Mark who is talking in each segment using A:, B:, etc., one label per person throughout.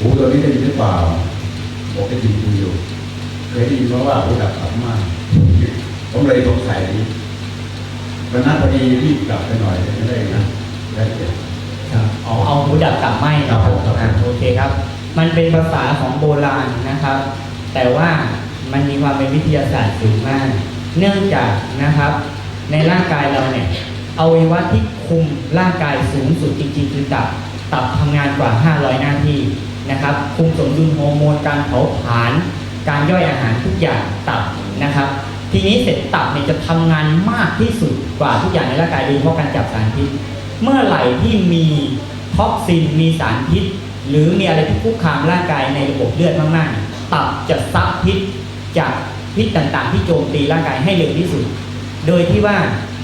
A: หูตัวนี้ได้ยินหรือเปล่าบอกได้ยินคุยอยู่เคยได้ยินมาว่าหูดับขับมากผมเลยสงสัยวันนั้นพอดีรีบกลับไปหน่อยจะได้นะได้เจ็บ
B: ครับอ๋อเอาหูดับกับไหมนะค
A: ครั
B: รับบ
A: ผมครับ
B: อ่าโอเคครับ มันเป็นภาษาของโบราณนะครับ แต่ว่ามันมีความเป็นวิทยาศาสตร์สูงมาก เนื่องจากนะครับ ในร่างกายเราเนี่ยอวัยวะที่คุมร่างกายสูงสุดจริงๆ คือตับ ตับทำงานกว่า 500 หน้าที่ นะครับ คุมสมดุลฮอร์โมนการเผาผลาญการย่อยอาหารทุกอย่างตับนะครับ ทีนี้เสร็จตับเนี่ยจะทำงานมากที่สุดกว่าทุกอย่างในร่างกายโดยเฉพาะการจับสารพิษ เมื่อไหร่ที่มีท็อกซินมีสารพิษ หรือมีอะไรที่คุกคามร่างกายในระบบเลือดมากๆ ตับจะซับพิษจากพิษต่างๆ ที่โจมตีร่างกายให้เร็วที่สุด โดยที่ว่า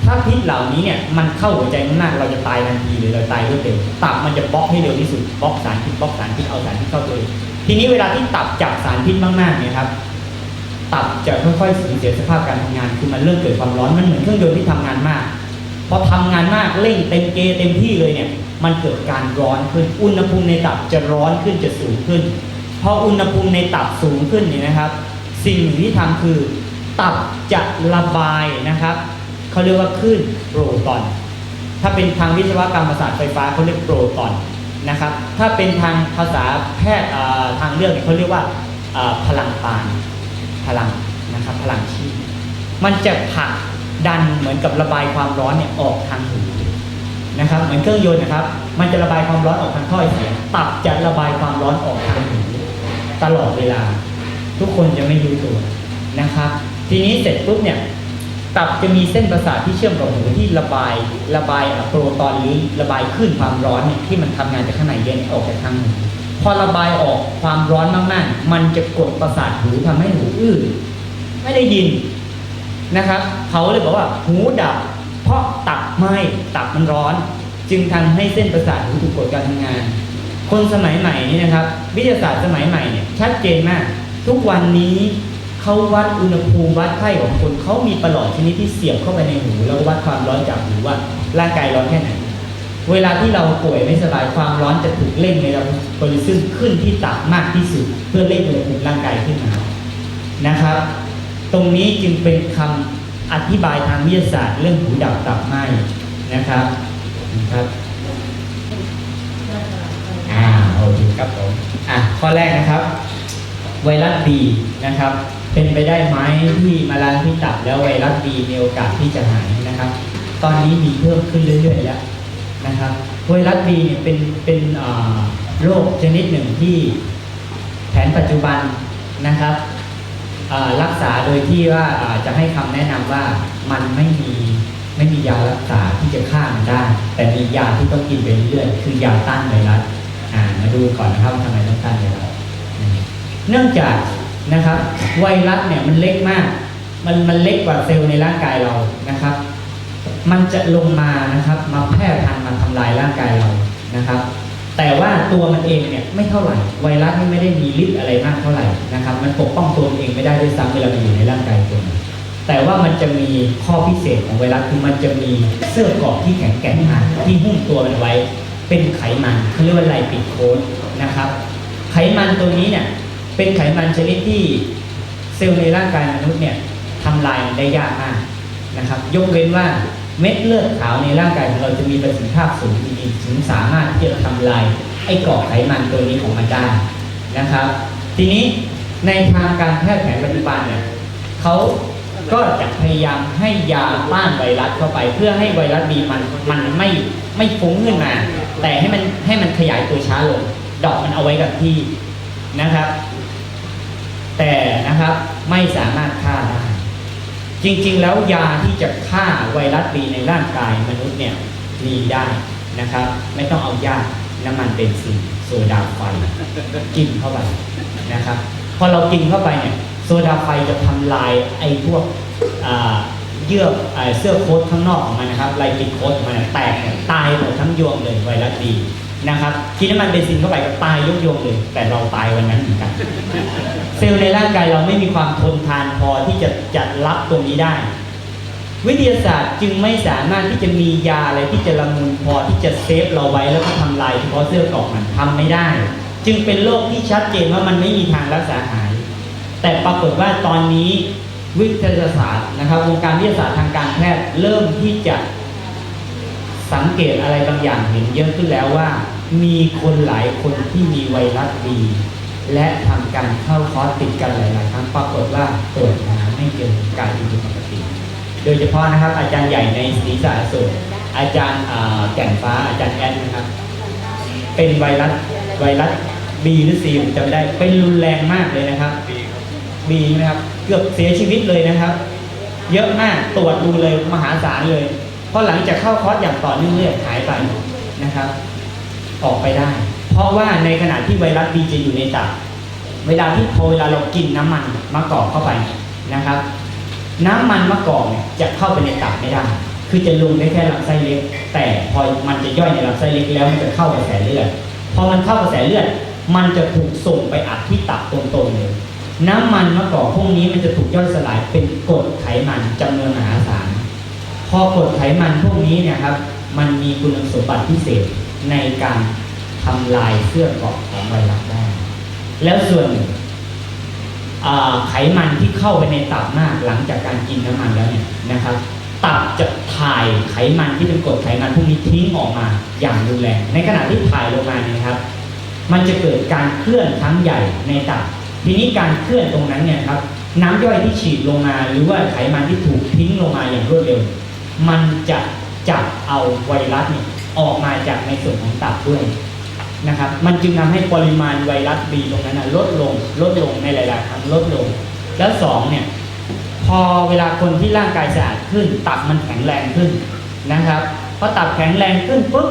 B: ถ้าพิษเหล่านี้เนี่ยมันเข้าหัวใจมากๆเราจะตายทันทีหรือเราตายรวดเร็วตับมันจะบล็อกให้เร็วที่สุดบล็อกสารพิษบล็อกสารพิษเอาสารพิษเข้าตัวเองทีนี้เวลาที่ตับจับสารพิษมากๆเนี่ยครับตับจะค่อยๆสูญเสียสภาพการทำงานคือมันเริ่มเกิดความร้อนมันเหมือนเครื่องยนต์ที่ทำงานมากพอทำงานมากเร่งเต็มเกเต็มที่เลยเนี่ย มันเกิดการร้อนขึ้นอุณหภูมิในตับจะร้อนขึ้นจะสูงขึ้นพออุณหภูมิในตับสูงขึ้นเนี่ยนะครับ สิ่งที่ทำคือ ตับจะระบายนะครับ เขาเรียกว่าคลื่นโปรตอน ถ้าเป็นทางวิศวกรรมศาสตร์ไฟฟ้าเขาเรียกโปรตอนนะครับ ถ้าเป็นทางภาษาแพทย์ทางเลือกเขาเรียกว่าพลังปานพลังนะครับพลังชีพมันจะผลักดันเหมือนกับระบายความร้อนเนี่ยออกทางหูนะครับ เหมือนเครื่องยนต์นะครับ มันจะระบายความร้อนออกทางท่อไอเสียงตับจะระบายความร้อนออกทางหูตลอดเวลา ทุกคนจะไม่รู้ตัวนะครับ ทีนี้เสร็จปุ๊บเนี่ย ตับจะมีเส้นประสาทที่เชื่อมกับหูที่ระบายระบายโปรตอนหรือระบายคลื่นความร้อนเนี่ยที่มันทำงานจากข้างในเย็นออกจากทางหูพอระบายออกความร้อนมากๆ มันจะกดประสาทหูทำให้หูอื้อไม่ได้ยินนะครับ เขาเลยบอกว่าหูดับ เพราะตับไหม้ตับมันร้อน จึงทำให้เส้นประสาทหูถูกกดการทำงาน คนสมัยใหม่นี่นะครับ วิทยาศาสตร์สมัยใหม่เนี่ยชัดเจนมาก ทุกวันนี้ เขาวัดอุณหภูมิวัดไข้ของคนเขามีประหลอดชนิดที่เสียบเข้าไปในหูแล้ววัดความร้อนจากหูว่าร่างกายร้อนแค่ไหน เวลาที่เราป่วยไม่สบายความร้อนจะถูกเร่งในระบบโพลิซึมขึ้นที่ตับมากที่สุด เพื่อเร่งอุณหภูมิร่างกายขึ้นมานะครับ ตรงนี้จึงเป็นคำอธิบายทางวิทยาศาสตร์เรื่องหูดับตับไหมนะครับนะครับอ่าโอเคครับผมอะข้อแรกนะครับ ไวรัสบีนะครับ เป็นไปได้ไหมที่มาล้างที่ตับแล้วไวรัสบีมีโอกาสที่จะหายนะครับ ตอนนี้มีเพิ่มขึ้นเรื่อยๆแล้วนะครับไวรัสบีเนี่ยเป็นเป็นโรคชนิดหนึ่งที่แผนปัจจุบันนะครับรักษาโดยที่ว่าจะให้คำแนะนำว่ามันไม่มีไม่มียารักษาที่จะฆ่ามันได้ แต่มียาที่ต้องกินไปเรื่อยๆคือยาต้านไวรัสอ่ามาดูก่อนนะครับทำไมต้องต้านไวรัสเนื่องจาก นะครับ ไวรัสเนี่ยมันเล็กมาก มันมันเล็กกว่าเซลล์ในร่างกายเรานะครับ มันจะลงมานะครับมาแพร่พันธุ์มาทำลายร่างกายเรานะครับ แต่ว่าตัวมันเองเนี่ยไม่เท่าไหร่ ไวรัสนี่ไม่ได้มีฤทธิ์อะไรมากเท่าไหร่นะครับ มันปกป้องตัวเองไม่ได้ด้วยซ้ำเวลามันอยู่ในร่างกายคนแต่ว่ามันจะมีข้อพิเศษของไวรัสคือมันจะมีเสื้อเกราะที่แข็งแกร่งมากที่หุ้มตัวมันไว้ เป็นไขมันเขาเรียกว่าไลปิดโค้ดนะครับ ไขมันตัวนี้เนี่ย เป็นไขมันชนิดที่เซลล์ในร่างกายมนุษย์เนี่ยทำลายได้ยากมากนะครับ ยกเว้นว่าเม็ดเลือดขาวในร่างกายของเราจะมีประสิทธิภาพสูงจริงๆถึงสามารถที่จะทำลายไอ้กราะไขมันตัวนี้ของมันได้นะครับ ทีนี้ในทางการแพทย์แผนปัจจุบันเนี่ยเขาก็จะพยายามให้ยาต้านไวรัสเข้าไป เพื่อให้ไวรัสบีมันมันไม่ไม่ฟุ้งขึ้นมา แต่ให้มันให้มันขยายตัวช้าลงดอกมันเอาไว้กับที่นะครับ แต่นะครับไม่สามารถฆ่าได้จริงๆ แล้วยาที่จะฆ่าไวรัสบีในร่างกายมนุษย์เนี่ยมีได้นะครับ ไม่ต้องเอายาน้ำมันเบนซินโซดาไฟกินเข้าไปนะครับพอเรากินเข้าไปเนี่ยโซดาไฟจะทำลายไอ้พวกเยื่อเสื้อโค้ทข้างนอกของมันนะครับไลปิดโค้ทของมันแตกเนี่ยตายหมดทั้งยวงเลยไวรัสบี นะครับกินน้ำมันเบนซินเข้าไปก็ตายยกยงเลย แต่เราตายวันนั้นเหมือนกัน เซลล์ในร่างกายเราไม่มีความทนทานพอที่จะจะรับตรงนี้ได้ วิทยาศาสตร์จึงไม่สามารถที่จะมียาอะไรที่จะละมุนพอที่จะเซฟเราไว้แล้วก็ทำลายเฉพาะเสื้อกราะมันทำไม่ได้ จึงเป็นโรคที่ชัดเจนว่ามันไม่มีทางรักษาหาย แต่ปรากฏว่าตอนนี้วิทยาศาสตร์นะครับวงการวิทยาศาสตร์ทางการแพทย์เริ่มที่จะ สังเกตอะไรบางอย่างเห็นเยอะขึ้นแล้วว่า มีคนหลายคนที่มีไวรัสบีและทำการเข้าคอร์สติดกันหลาย ๆ ครั้งปรากฏว่าตรวจหาไม่เจอการผิดปกติ โดยเฉพาะนะครับ อาจารย์ใหญ่ในศรีสะเกษอาจารย์แก่นฟ้าอาจารย์แอดนะครับ เป็นไวรัสไวรัสบีหรือซีผมจำไม่ได้เป็นรุนแรงมากเลยนะครับบีนะครับเกือบเสียชีวิตเลยนะครับ เยอะมากตรวจดูเลยมหาศาลเลย เพราะหลังจากเข้าคอร์สอย่างต่อเนื่องเลือดหายไปนะครับ ออกไปได้ เพราะว่าในขณะที่ไวรัสบีจะอยู่ในตับเวลาที่พอเวลาเรากินน้ำมันมะกอกเข้าไปนะครับ น้ำมันมะกอกเนี่ยจะเข้าไปในตับไม่ได้ คือจะลงได้แค่ลำไส้เล็ก แต่พอมันจะย่อยในลำไส้เล็กแล้วมันจะเข้ากระแสเลือดพอมันเข้ากระแสเลือด มันจะถูกส่งไปอัดที่ตับตรงๆเลย น้ำมันมะกอกพวกนี้มันจะถูกย่อยสลายเป็นกรดไขมันจำนวนมหาศาล พอกดไขมันพวกนี้เนี่ยครับ มันมีคุณสมบัติพิเศษในการทำลายเสื้อเกาะของไวรัสได้ แล้วส่วนไขมันที่เข้าไปในตับมากหลังจากการกินน้ำมันแล้วเนี่ยนะครับ ตับจะถ่ายไขมันที่เป็นกรดไขมันพวกนี้ทิ้งออกมาอย่างรุนแรงในขณะที่ถ่ายลงมาเนี่ยครับ มันจะเกิดการเคลื่อนครั้งใหญ่ในตับ ทีนี้การเคลื่อนตรงนั้นเนี่ยครับน้ำย่อยที่ฉีดลงมา หรือว่าไขมันที่ถูกทิ้งลงมาอย่างรวดเร็ว มันจะจับเอาไวรัสเนี่ยออกมาจากในส่วนของตับด้วยนะครับ มันจึงทำให้ปริมาณไวรัสบีตรงนั้นนะลดลงลดลงในหลาย ๆ ครั้งลดลง แล้วสองเนี่ยพอเวลาคนที่ร่างกายสะอาดขึ้น ตับมันแข็งแรงขึ้นนะครับพอตับแข็งแรงขึ้นปุ๊บ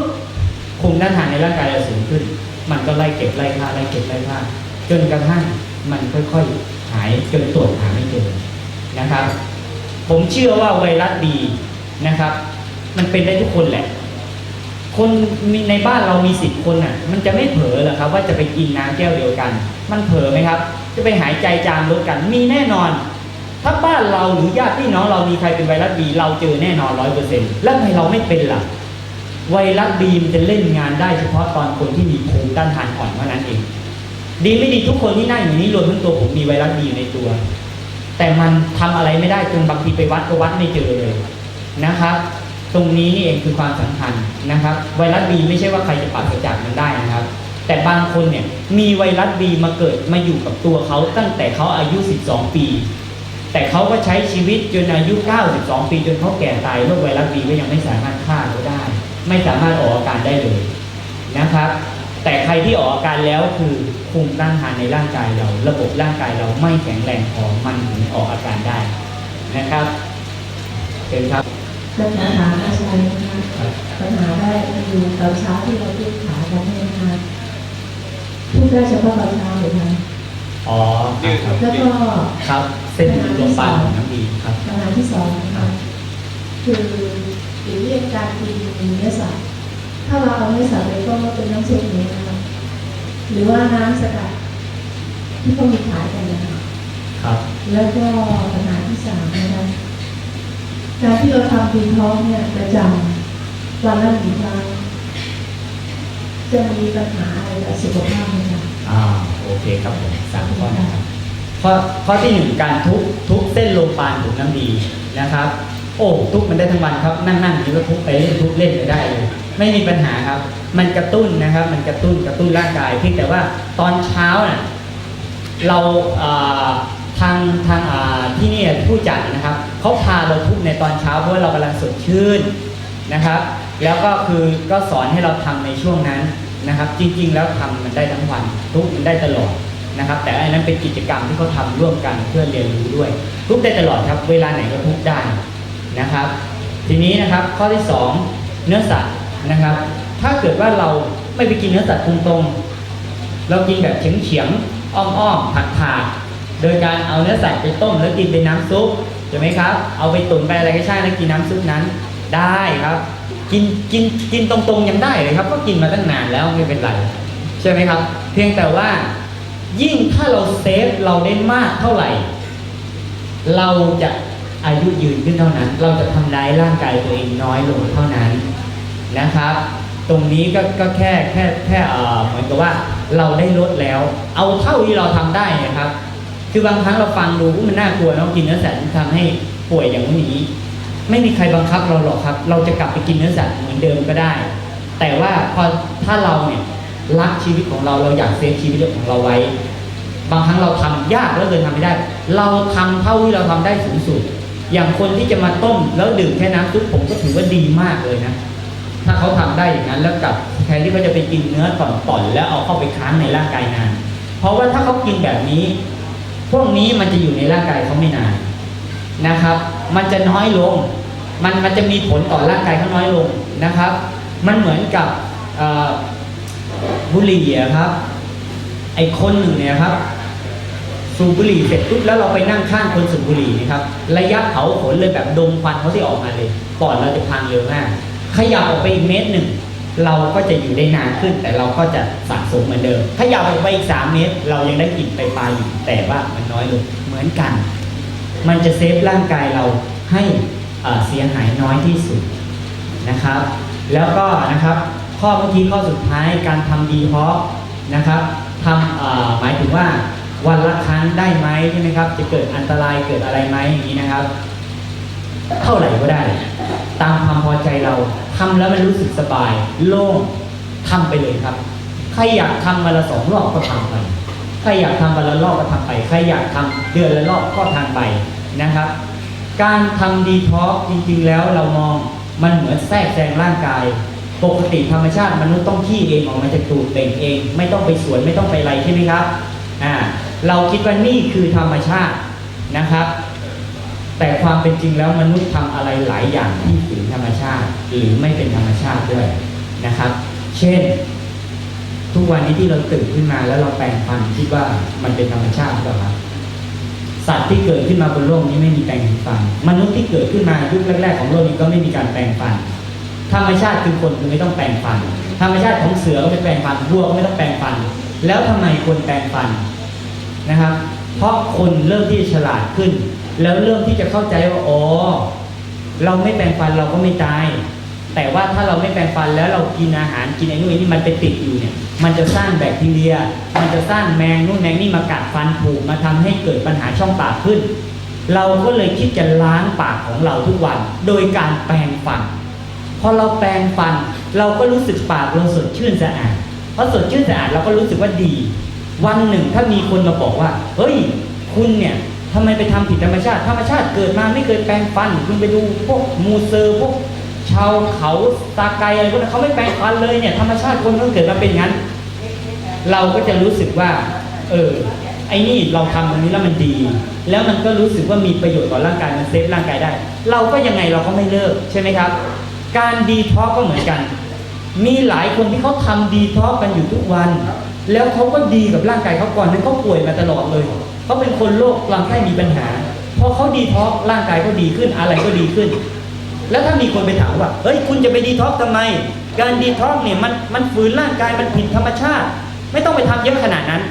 B: ภูมิต้านทานในร่างกายเราสูงขึ้น มันก็ไล่เก็บไล่ฆ่าไล่เก็บไล่ฆ่าจนกระทั่งมันค่อยๆหายจนตรวจหาไม่เจอนะครับ ผมเชื่อว่าไวรัสบี นะครับ มันเป็นได้ทุกคนแหละ คนในบ้านเรามีสิบคนอะ มันจะไม่เผลอเหรอครับ ว่าจะไปกินน้ำแก้วเดียวกัน มันเผลอไหมครับ จะไปหายใจจามรถกัน มีแน่นอน ถ้าบ้านเราหรือญาติพี่น้องเรามีใครเป็นไวรัสบีเราเจอแน่นอนร้อยเปอร์เซ็นต์แล้วทำไมเราไม่เป็นล่ะไวรัสบีมันจะเล่นงานได้เฉพาะตอนคนที่มีภูมิต้านทานอ่อนเท่านั้นเอง ดีไม่ดีทุกคนที่นั่งอยู่นี้รวมทั้งตัวผมมีไวรัสบีอยู่ในตัว แต่มันทำอะไรไม่ได้จนบางทีไปวัดก็วัดไม่เจอเลย นะครับ ตรงนี้นี่เองคือความสำคัญนะครับ ไวรัสบีไม่ใช่ว่าใครจะปราศจากมันได้นะครับ แต่บางคนเนี่ยมีไวรัสบีมาเกิดมาอยู่กับตัวเขาตั้งแต่เขาอายุ 12 ปี แต่เขาก็ใช้ชีวิตจนอายุ 92 ปีจนเขาแก่ตายโรคไวรัสบีก็ยังไม่สามารถฆ่าเขาได้ ไม่สามารถออกอาการได้เลยนะครับแต่ใครที่ออกอาการแล้วคือภูมิต้านทานในร่างกายเรา ระบบร่างกายเราไม่แข็งแรงพอมันถึงออกอาการได้นะครับเชิญครับ
C: ปัญหาถามอาจารย์นะคะปัญหาได้คือตอนเช้าที่เราพูดขากันใช่ไหมคะพูดได้เฉพาะตอนเช้าเลยค่ะ
B: อ๋อครับ
C: แล้วก็
B: ครับ เส้นลมปานของน้ำดีครับ
C: ปัญหาที่สองนะคะคือหรือเรื่องการกินเนื้อสัตว์ถ้าเราเอาเนื้อสัตว์ไปต้มแล้วเป็นน้ำซุปนี้นะคะหรือว่าน้ำสกัดที่เขามีขายกันนะคะ
B: ครับ
C: แล้วก็ปัญหาที่สามนะคะ การที่เราทำดีท้องเนี่ยประจำวันละหนึ่งครั้งจะมีปัญหาอะไรกับสุขภาพไหมคะ
B: อ่าโอเคครับผมสามข้อนะครับข้อข้อที่หนึ่งการทุบทุบเส้นโลมปานถุงน้ำดีนะครับ โอ้ทุบมันได้ทั้งวันครับ นั่งนั่งอยู่ก็ทุบไปเล่นทุบเล่นไปได้เลยไม่มีปัญหาครับ มันกระตุ้นนะครับ มันกระตุ้นกระตุ้นร่างกายเพียงแต่ว่าตอนเช้าน่ะเราอ่า ทางทางที่นี่ผู้จัดนะครับเขาพาเราทุบในตอนเช้าเพราะว่าเรากำลังสดชื่นนะครับ แล้วก็คือก็สอนให้เราทำในช่วงนั้นนะครับ จริง ๆ แล้วทำมันได้ทั้งวัน ทุกมันได้ตลอดนะครับ แต่อันนั้นเป็นกิจกรรมที่เขาทำร่วมกันเพื่อเรียนรู้ด้วย ทุกได้ตลอดครับ เวลาไหนก็ทุกได้นะครับ ทีนี้นะครับข้อที่สองเนื้อสัตว์นะครับ ถ้าเกิดว่าเราไม่ไปกินเนื้อสัตว์ตรงๆเรากินแบบเฉียงๆอ้อมๆผัดๆ โดยการเอาเนื้อสัตว์ไปต้มแล้วกินเป็นน้ำซุปใช่ไหมครับ เอาไปตุ๋นไปอะไรก็ใช่แล้วกินน้ำซุปนั้นได้ครับ กินกินกินตรงๆยังได้เลยครับก็กินมาตั้งนานแล้วไม่เป็นไรใช่ไหมครับ เพียงแต่ว่ายิ่งถ้าเราเซฟเราได้มากเท่าไหร่ เราจะอายุยืนขึ้นเท่านั้น เราจะทำร้ายร่างกายตัวเองน้อยลงเท่านั้นนะครับ ตรงนี้ก็ก็แค่แค่แค่เอ่อเหมือนกับว่าเราได้ลดแล้ว เอาเท่าที่เราทำได้นะครับ คือบางครั้งเราฟังดูมันน่ากลัวเรากินเนื้อสัตว์ทำให้ป่วยอย่างนี้ ไม่มีใครบังคับเราหรอกครับ เราจะกลับไปกินเนื้อสัตว์เหมือนเดิมก็ได้ แต่ว่าพอถ้าเราเนี่ยรักชีวิตของเราเราอยากเซฟชีวิตของเราไว้ บางครั้งเราทำยากแล้วเลยทำไม่ได้ เราทำเท่าที่เราทำได้สูงสุด อย่างคนที่จะมาต้มแล้วดื่มแค่น้ำซุปผมก็ถือว่าดีมากเลยนะถ้าเขาทำได้อย่างนั้นแล้วกับแทนที่เขาจะไปกินเนื้อต่อนๆแล้วเอาเข้าไปค้างในร่างกายนาน เพราะว่าถ้าเขากินแบบนี้ พวกนี้มันจะอยู่ในร่างกายเขาไม่นานนะครับ มันจะน้อยลง มันมันจะมีผลต่อร่างกายเขาน้อยลงนะครับ มันเหมือนกับบุหรี่ครับ ไอ้คนหนึ่งเนี่ยครับ สูบบุหรี่เสร็จปุ๊บแล้วเราไปนั่งข้างคนสูบบุหรี่นะครับ ระยะเผาขนเลยแบบดมควันเขาที่ออกมาเลยปอดเราจะพังเร็วมาก ขยับออกไปอีกเมตรหนึ่ง เราก็จะอยู่ได้นานขึ้น แต่เราก็จะสะสมเหมือนเดิมขยับออกไปอีกสามเมตร เรายังได้กลิ่นไฟฟ้าอยู่แต่ว่ามันน้อยลงเหมือนกัน มันจะเซฟร่างกายเราให้เสียหายน้อยที่สุดนะครับ แล้วก็นะครับข้อเมื่อกี้ข้อสุดท้ายการทำดีท็อกนะครับทำหมายถึงว่าวันละครั้งได้ไหมใช่ไหมครับ จะเกิดอันตรายเกิดอะไรไหมอย่างนี้นะครับ เท่าไหร่ก็ได้ ตามความพอใจเรา ทำแล้วมันรู้สึกสบาย โล่งทำไปเลยครับ ใครอยากทำวันละสองรอบก็ทำไป ใครอยากทำวันละรอบก็ทำไป ใครอยากทำเดือนละรอบก็ทำไปนะครับ การทำดีท็อกซ์จริงๆแล้วเรามองมันเหมือนแทรกแซงร่างกาย ปกติธรรมชาติมนุษย์ต้องขี้เองออกมาจากตูดเบ่งเอง ไม่ต้องไปสวนไม่ต้องไปอะไรใช่ไหมครับอ่าเราคิดว่านี่คือธรรมชาตินะครับ แต่ความเป็นจริงแล้วมนุษย์ทำอะไรหลายอย่างที่ฝืนธรรมชาติ หรือไม่เป็นธรรมชาติด้วยนะครับ เช่น ทุกวันนี้ที่เราตื่นขึ้นมาแล้วเราแปรงฟันคิดว่ามันเป็นธรรมชาติหรือเปล่าครับสัตว์ที่เกิดขึ้นมาบนโลกนี้ไม่มีแปรงฟัน มนุษย์ที่เกิดขึ้นมายุคแรกๆของโลกนี้ก็ไม่มีการแปรงฟัน ธรรมชาติคือคนคือไม่ต้องแปรงฟัน ธรรมชาติของเสือก็ไม่แปรงฟันวัวก็ไม่ต้องแปรงฟัน แล้วทำไมควรแปรงฟันนะครับ เพราะคนเริ่มที่ฉลาดขึ้น แล้วเริ่มที่จะเข้าใจว่าอ๋อเราไม่แปรงฟันเราก็ไม่ตาย แต่ว่าถ้าเราไม่แปรงฟันแล้วเรากินอาหารกินไอ้นู่นไอ้นี่มันไปติดอยู่เนี่ย มันจะสร้างแบคทีเรีย มันจะสร้างแมงนู่นแมงนี่มากัดฟันผุมาทำให้เกิดปัญหาช่องปากขึ้น เราก็เลยคิดจะล้างปากของเราทุกวัน โดยการแปรงฟันพอเราแปรงฟัน เราก็รู้สึกปากเราสดชื่นสะอาดพอสดชื่นสะอาดเราก็รู้สึกว่าดี วันหนึ่งถ้ามีคนมาบอกว่า เฮ้ย คุณเนี่ย ทำไมไปทำผิดธรรมชาติ ธรรมชาติเกิดมาไม่เคยแปรงฟัน คุณไปดูพวกมูเซอร์พวกชาวเขาตาไกอะไรพวกนั้นเขาไม่แปรงฟันเลยเนี่ยธรรมชาติคนเขาเกิดมาเป็นงั้น เราก็จะรู้สึกว่า เออไอ้นี่เราทำตรงนี้แล้วมันดี แล้วมันก็รู้สึกว่ามีประโยชน์ต่อร่างกายมันเซฟร่างกายได้ เราก็ยังไงเราก็ไม่เลิกใช่ไหมครับ การดีท็อกก็เหมือนกัน มีหลายคนที่เขาทำดีท็อกกันอยู่ทุกวัน แล้วเขาก็ดีกับร่างกายเขาก่อนนั้นเขาป่วยมาตลอดเลย เขาเป็นคนโรคลำไส้มีปัญหา พอเขาดีท็อกร่างกายก็ดีขึ้นอะไรก็ดีขึ้น แล้วถ้ามีคนไปถามว่าเฮ้ยคุณจะไปดีท็อกทำไม การดีท็อกเนี่ยมันมันฝืนร่างกายมันผิดธรรมชาติ ไม่ต้องไปทำเยอะขนาดนั้น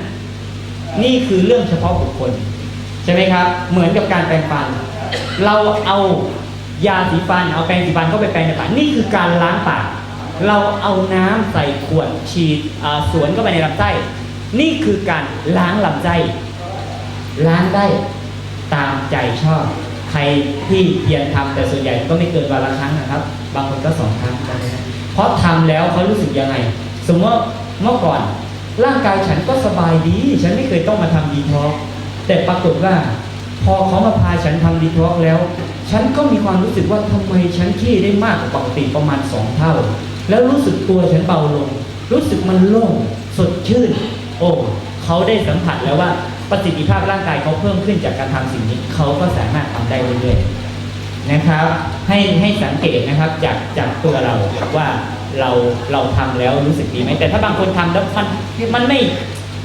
B: นี่คือเรื่องเฉพาะบุคคลใช่ไหมครับ เหมือนกับการแปรงฟัน เราเอายาสีฟันเอาแปรงสีฟันเข้าไปแปรงในปากนี่คือการล้างปากเราเอาน้ำใส่ขวดฉีดสวนเข้าไปในลำไส้ นี่คือการล้างลำไส้ ล้างได้ตามใจชอบ ใครที่เพียรทำแต่ส่วนใหญ่ก็ไม่เกินวันละครั้งนะครับ บางคนก็สองครั้งได้เพราะทำแล้วเขารู้สึกยังไง สมมติว่าเมื่อก่อน ร่างกายฉันก็สบายดี ฉันไม่เคยต้องมาทำดีท็อกซ์แต่ปรากฏว่า พอเขามาพาฉันทำดีท็อกซ์แล้ว ฉันก็มีความรู้สึกว่าทำไมฉันขี้ได้มากกว่าปกติประมาณสองเท่า แล้วรู้สึกตัวฉันเบาลง รู้สึกมันโล่งสดชื่น โอ้เขาได้สัมผัสแล้วว่า ประสิทธิภาพร่างกายเขาเพิ่มขึ้นจากการทำสิ่งนี้เขาก็สามารถทำได้เรื่อยๆนะครับ ให้ให้สังเกตนะครับจากจากตัวเราว่าเราเราทำแล้วรู้สึกดีไหมแต่ถ้าบางคนทำแล้วมันมันไม่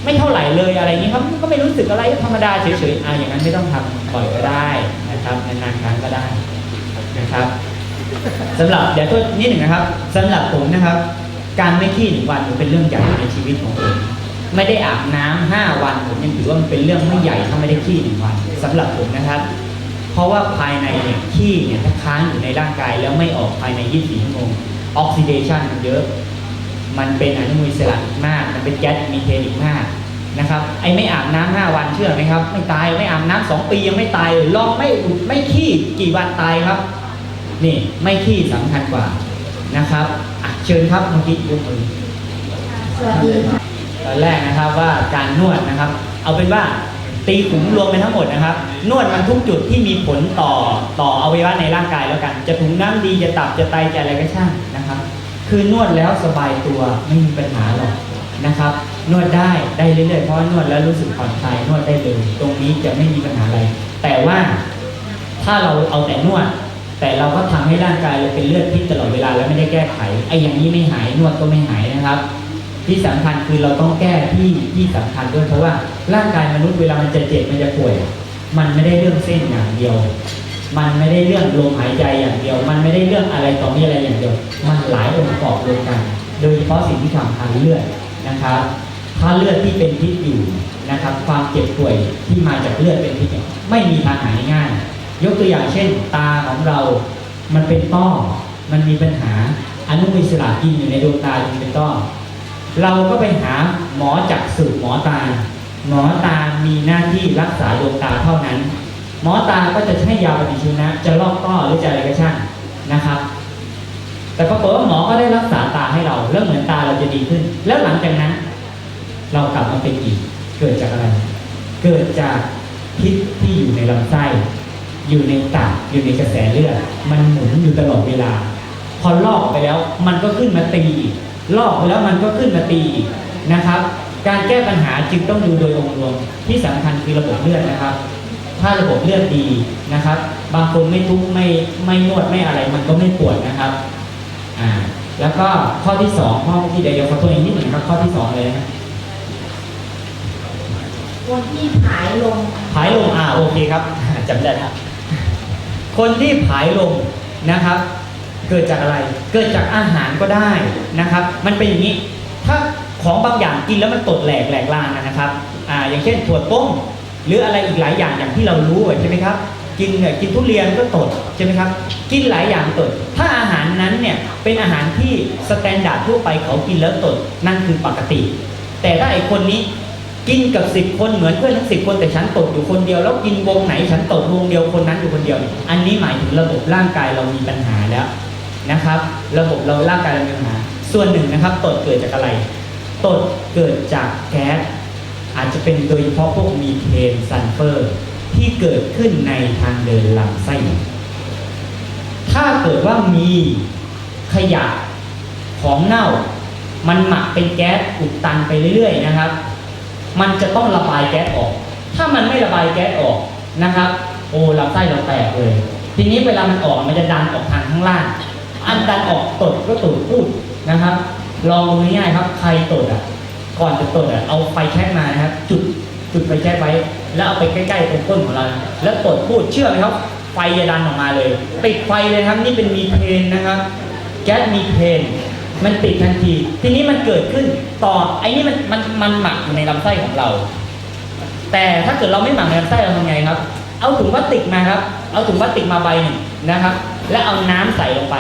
B: ไม่เท่าไหร่เลยอะไรนี้ครับก็ไม่รู้สึกอะไรก็ธรรมดาเฉยๆอ่าอย่างนั้นไม่ต้องทำบ่อยก็ได้นะครับนานๆครั้งก็ได้นะครับสำหรับเดี๋ยวโทษนิดหนึ่งนะครับสำหรับผมนะครับ การไม่ขี้หนึ่งวันเป็นเรื่องใหญ่ในชีวิตของผม ไม่ได้อาบน้ำห้าวันผมยังถือว่ามันเป็นเรื่องไม่ใหญ่ถ้าไม่ได้ขี้หนึ่งวันสำหรับผมนะครับ เพราะว่าภายในเนี่ยขี้เนี่ยถ้าค้างอยู่ในร่างกายแล้วไม่ออกภายใน24ชั่วโมงออกซิเดชันมันเยอะ มันเป็นอนุมูลอิสระอีกมาก มันเป็นแก๊สมีเทนอีกมากนะครับไอ้ไม่อาบน้ำห้าวันเชื่อไหมครับ ไม่ตายไม่อาบน้ำสองปียังไม่ตายเลยลองไม่อุดไม่ขี้กี่วันตายครับนี่ไม่ขี้สำคัญกว่านะครับเชิญครับเมื่อกี้ยกมือ
C: สวัสดีค่ะ
B: อนแรกนะครับว่าการนวดนะครับ เอาเป็นว่าตีขุมรวมไปทั้งหมดนะครับ นวดมันทุกจุดที่มีผลต่อต่ออวัยวะในร่างกายแล้วกัน จะถุงน้ำดีจะตับจะไตจะอะไรก็ช่างนะครับ คือนวดแล้วสบายตัวไม่มีปัญหาหรอกนะครับ นวดได้ได้เรื่อยๆเพราะนวดแล้วรู้สึกผ่อนคลายนวดได้เลย ตรงนี้จะไม่มีปัญหาอะไร แต่ว่าถ้าเราเอาแต่นวด แต่เราก็ทำให้ร่างกายเราเป็นเลือดพิษตลอดเวลาแล้วไม่ได้แก้ไขไอ้อย่างนี้ไม่หายนวดก็ไม่หายนะครับ ที่สำคัญคือเราต้องแก้ที่ที่สำคัญด้วยเพราะว่าร่างกายมนุษย์เวลามันจะเจ็บมันจะป่วย มันไม่ได้เรื่องเส้นอย่างเดียว มันไม่ได้เรื่องลมหายใจอย่างเดียว มันไม่ได้เรื่องอะไรต่อมีอะไรอย่างเดียว มันหลายองค์ประกอบรวมกัน โดยเฉพาะสิ่งที่สำคัญเลือดนะครับถ้าเลือดที่เป็นพิษอยู่นะครับ ความเจ็บป่วยที่มาจากเลือดเป็นพิษไม่มีทางหายง่าย ยกตัวอย่างเช่น ตาของเรา มันเป็นต้อ มันมีปัญหาอนุมูลอิสระกินอยู่ในดวงตาจึงเป็นต้อ เราก็ไปหาหมอจักษุหมอตา หมอตามีหน้าที่รักษาดวงตาเท่านั้น หมอตาก็จะให้ยาปฏิชีวนะจะลอกต้อหรือจะอะไรก็ช่างนะครับ แต่ปรากฏว่าหมอก็ได้รักษาตาให้เราแล้วเหมือนตาเราจะดีขึ้น แล้วหลังจากนั้น เรากลับมาเป็นอีกเกิดจากอะไร เกิดจากพิษที่อยู่ในลำไส้อยู่ในตับอยู่ในกระแสเลือดมันหมุนอยู่ตลอดเวลา พอลอกไปแล้ว มันก็ขึ้นมาตีอีก ลอกไปแล้วมันก็ขึ้นมาตีอีกนะครับ การแก้ปัญหาจึงต้องดูโดยองค์รวมที่สำคัญคือระบบเลือดนะครับ ถ้าระบบเลือดดีนะครับ บางคนไม่ทุกข์ไม่ไม่นวดไม่อะไรมันก็ไม่ปวดนะครับอ่าแล้วก็ข้อที่สองข้อที่เดี๋ยวขอตัวอีกนิดหนึ่งครับข้อที่สองเลยนะ
C: คนที่ผายลง
B: ผายลมอ่าโอเคครับจำได้แล้วคนที่ผายลมนะครับ เกิดจากอะไร เกิดจากอาหารก็ได้นะครับ มันเป็นอย่างนี้ ถ้าของบางอย่างกินแล้วมันตดแหลกแหลกลานนะครับอ่าอย่างเช่นถั่วต้มหรืออะไรอีกหลายอย่างอย่างที่เรารู้ใช่ไหมครับ กินเนี่ยกินทุเรียนก็ตดใช่ไหมครับ กินหลายอย่างตด ถ้าอาหารนั้นเนี่ยเป็นอาหารที่สแตนดาร์ดทั่วไปเขากินแล้วตดนั่นคือปกติ แต่ถ้าไอคนนี้กินกับสิบคนเหมือนเพื่อนทั้งสิบคนแต่ฉันตดอยู่คนเดียวแล้วกินวงไหนฉันตดวงเดียวคนนั้นอยู่คนเดียว อันนี้หมายถึงระบบร่างกายเรามีปัญหาแล้ว นะครับ ระบบเราร่างกายเรามีปัญหาส่วนหนึ่งนะครับตดเกิดจากอะไรตดเกิดจากแก๊สอาจจะเป็นโดยเฉพาะพวกมีเทนซัลเฟอร์ที่เกิดขึ้นในทางเดินลำไส้ ถ้าเกิดว่ามีขยะของเน่า มันหมักเป็นแก๊สอุดตันไปเรื่อยๆนะครับ มันจะต้องระบายแก๊สออก ถ้ามันไม่ระบายแก๊สออกนะครับ โอ้ลำไส้เราแตกเลย ทีนี้เวลามันออกมันจะดันออกทางข้างล่าง อันดันออกตดก็ตดพูดนะครับ ลองดูง่ายๆครับ ใครตดอะ ก่อนจะตดอะเอาไฟแช็กมานะครับ จุดจุดไฟแช็กไว้ แล้วเอาไปใกล้ๆตรงก้นของเรา แล้วตดพูดเชื่อไหมครับ ไฟจะดันออกมาเลยปิดไฟเลยครับนี่เป็นมีเทนนะครับ แก๊สมีเทนมันติดทันที ทีนี้มันเกิดขึ้นต่อไอ้นี่มันมันมันหมักอยู่ในลำไส้ของเรา แต่ถ้าเกิดเราไม่หมักในลำไส้เราทำไงครับ เอาถุงพลาสติกมาครับ เอาถุงพลาสติกมาใบหนึ่งนะครับ แล้วเอาน้ำใส่ลงไป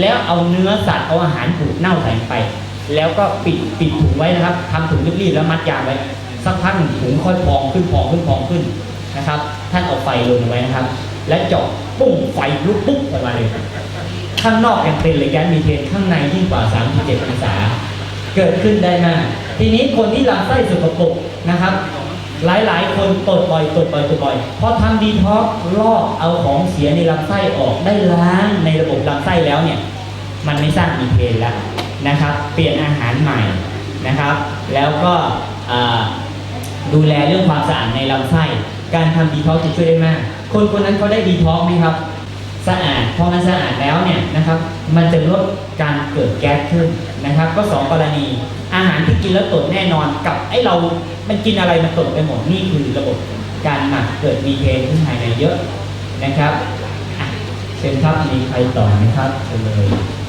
B: แล้วเอาเนื้อสัตว์เอาอาหารผูกเน่าใส่ไป แล้วก็ปิดปิดถุงไว้นะครับทำถุงรีบๆแล้วมัดยางไว้สักพักหนึ่งถุงค่อยพองขึ้นพองขึ้นพองขึ้นนะครับ ท่านเอาไฟลงไว้นะครับ และเจาะปุ้งไฟลุกปุ๊บออกมาเลยข้างนอกยังเป็นเลยแก๊สมีเทนข้างในยิ่งกว่า 37องศาเกิดขึ้นได้มากทีนี้คนที่ลำไส้สกปรกนะครับ หลายๆ คนตดบ่อยตดบ่อยตดบ่อยพอทำดีท็อกซ์ลอกเอาของเสียในลำไส้ออกได้ล้างในระบบลำไส้แล้วเนี่ย มันไม่สร้างมีเทนแล้วนะครับ เปลี่ยนอาหารใหม่นะครับ แล้วก็ดูแลเรื่องความสะอาดในลำไส้ การทำดีท็อกซ์จะช่วยได้มาก คนคนนั้นเขาได้ดีท็อกซ์ไหมครับ สะอาดพอมันสะอาดแล้วเนี่ยนะครับ มันจะลดการเกิดแก๊สขึ้นนะครับ ก็สองกรณี อาหารที่กินแล้วตดแน่นอนกับไอ้เรา มันกินอะไรมันตดไปหมดนี่คือระบบการหมักเกิดมีเทนขึ้นภายในเยอะนะครับเชิญครับมีใครต่อไหมครับเชิญเลย